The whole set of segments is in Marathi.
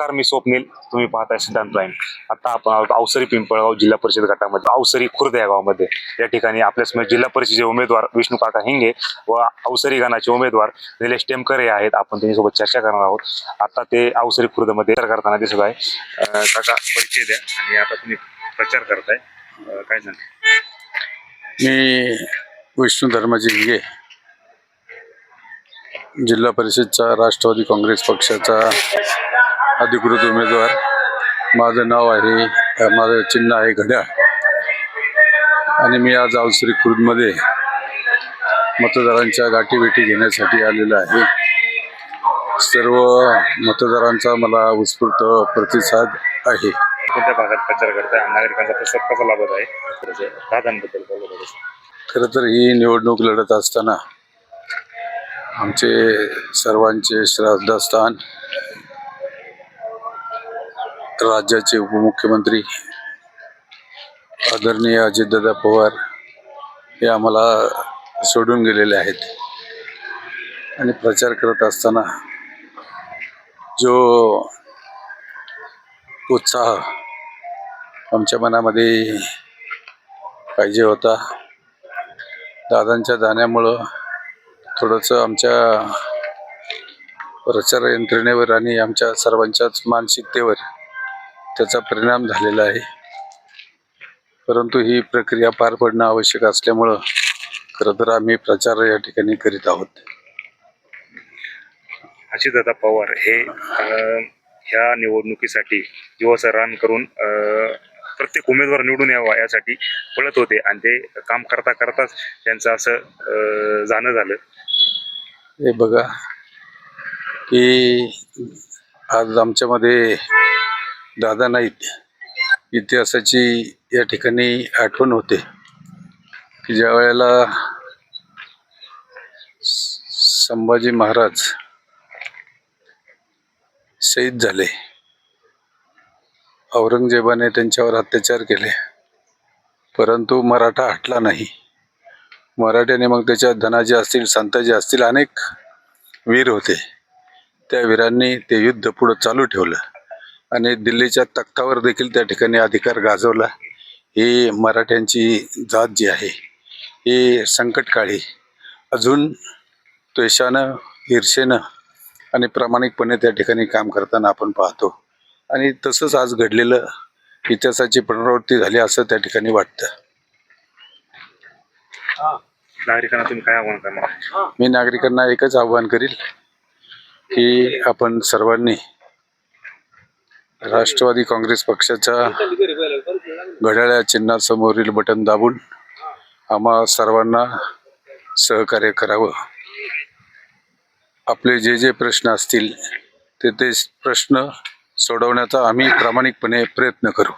नमस्कार मी स्वप्नील. तुम्ही पाहताय सिद्धांत प्राईम आता आपण आहोत अवसरी पिंपळगाव जिल्हा परिषद गटामध्ये. अवसरी खुर्द या गावामध्ये. या ठिकाणी आपल्यासमोर जिल्हा परिषदेचे उमेदवार विष्णू काका हिंगे व अवसरी गणाचे उमेदवार निलेश टेमकर हे आहेत. आपण त्यांच्यासोबत चर्चा करणार आहोत. आता ते अवसरी खुर्दमध्ये प्रचार करताना दिसत आहे. काका परिचय द्या आणि आता तुम्ही प्रचार करताय. काय सांग मी विष्णू धर्माजी हिंगे. जिल्हा परिषदचा राष्ट्रवादी काँग्रेस पक्षाचा अधिकृत उमेदवार. माझं नाव आहे माझं चिन्ह आहे घड्याळ आणि मी आज अवसरी खुर्दमध्ये मतदारांच्या गाठीभेटी घेण्यासाठी आलेलो आहे. सर्व मतदारांचा मला उत्स्फूर्त प्रतिसाद आहे. कोणत्या भागात प्रचार करताय? नागरिकांचा प्रतिसाद कसा लाभत आहे? दादांबद्दल. खरं तर ही निवडणूक लढत असताना आमचे सर्वांचे श्रद्धास्थान राज्याचे उपमुख्यमंत्री आदरणीय अजितदादा पवार हे आम्हाला सोडून गेलेले आहेत. आणि प्रचार करत असताना जो उत्साह आमच्या मनामध्ये पाहिजे होता दादांच्या जाण्यामुळं थोडंसं आमच्या प्रचार यंत्रणेवर आणि आमच्या सर्वांच्याच मानसिकतेवर त्याचा परिणाम झालेला आहे. परंतु ही प्रक्रिया पार पडणं आवश्यक असल्यामुळं खरं तर आम्ही प्रचार या ठिकाणी करीत आहोत. अजितदादा पवार हे अं, ह्या निवडणुकीसाठी जीवाचं रान करून अं, प्रत्येक उमेदवार निवडून यावा यासाठी पळत होते आणि ते काम करता करताच त्यांचं असं अं, जाणं झालं. हे बघा की आज आमच्यामध्ये दादा नाईक इतिहासाची या ठिकाणी आठवण होते की ज्या वेळेला संभाजी महाराज शहीद झाले औरंगजेबाने त्यांच्यावर अत्याचार केले परंतु मराठा हटला नाही. मराठ्याने मग त्याच्यात धनाजी असतील संताजी असतील अनेक वीर होते. त्या वीरांनी ते युद्ध पुढं चालू ठेवलं. आणि दिल्लीच्या तख्तावर देखील त्या ठिकाणी अधिकार गाजवला. ही मराठ्यांची जात जी आहे ही संकटकाळी अजून त्वेषानं ईर्षेनं आणि प्रामाणिकपणे त्या ठिकाणी काम करताना आपण पाहतो. आणि तसंच आज घडलेलं इतिहासाची पुनरावृत्ती झाली असं त्या ठिकाणी वाटतं. नागरिकांना तुम्ही काय आव्हान करणार? मी नागरिकांना एकच आवाहन करील की आपण सर्वांनी राष्ट्रवादी काँग्रेस पक्षाच्या घड्याळ्या चिन्हासमोरील बटन दाबून आम्हा सर्वांना सहकार्य करावं. आपले जे जे प्रश्न असतील ते ते प्रश्न सोडवण्याचा आम्ही प्रामाणिकपणे प्रयत्न करू.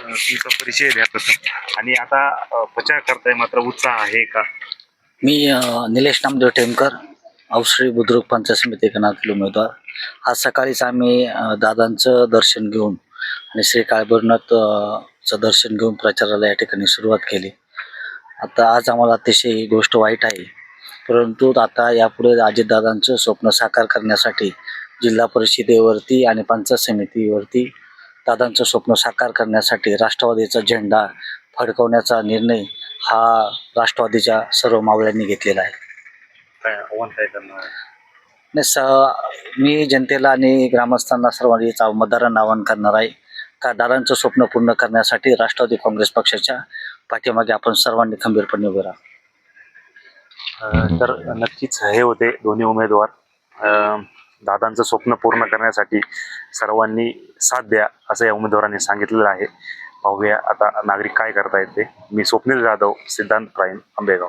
तुमचा परिचय द्या प्रथम. आणि आता प्रचार करताय मात्र उत्साह आहे का? मी निलेश नामदेव टेमकर. औश्री बुद्रुक पंचायत समिती गणातील उमेदवार. आज सकाळीच आम्ही दादांचं दर्शन घेऊन आणि श्री काळभैरवनाथ चं दर्शन घेऊन प्रचाराला या ठिकाणी सुरुवात केली. आता आज आम्हाला अतिशय ही गोष्ट वाईट आहे. परंतु आता यापुढे अजितदादांचं स्वप्न साकार करण्यासाठी जिल्हा परिषदेवरती आणि पंचायत समितीवरती दादांचं स्वप्न साकार करण्यासाठी राष्ट्रवादीचा झेंडा फडकवण्याचा निर्णय हा राष्ट्रवादीच्या सर्व मावळ्यांनी घेतलेला आहे. आव्हान काय करणार नाही स मी जनतेला आणि ग्रामस्थांना सर्वांनीच मतदारांना आवाहन करणार आहे. का दादांचं स्वप्न पूर्ण करण्यासाठी राष्ट्रवादी काँग्रेस पक्षाच्या पाठीमागे आपण सर्वांनी खंबीरपणे उभे राहा तर नक्कीच हे होते दोन्ही उमेदवार. दादांचं स्वप्न पूर्ण करण्यासाठी सर्वांनी साथ द्या असं या उमेदवारांनी सांगितलेलं आहे. पाहूया आता नागरिक काय करतायत ते. मी स्वप्नील जाधव सिद्धांत प्राईम आंबेगाव.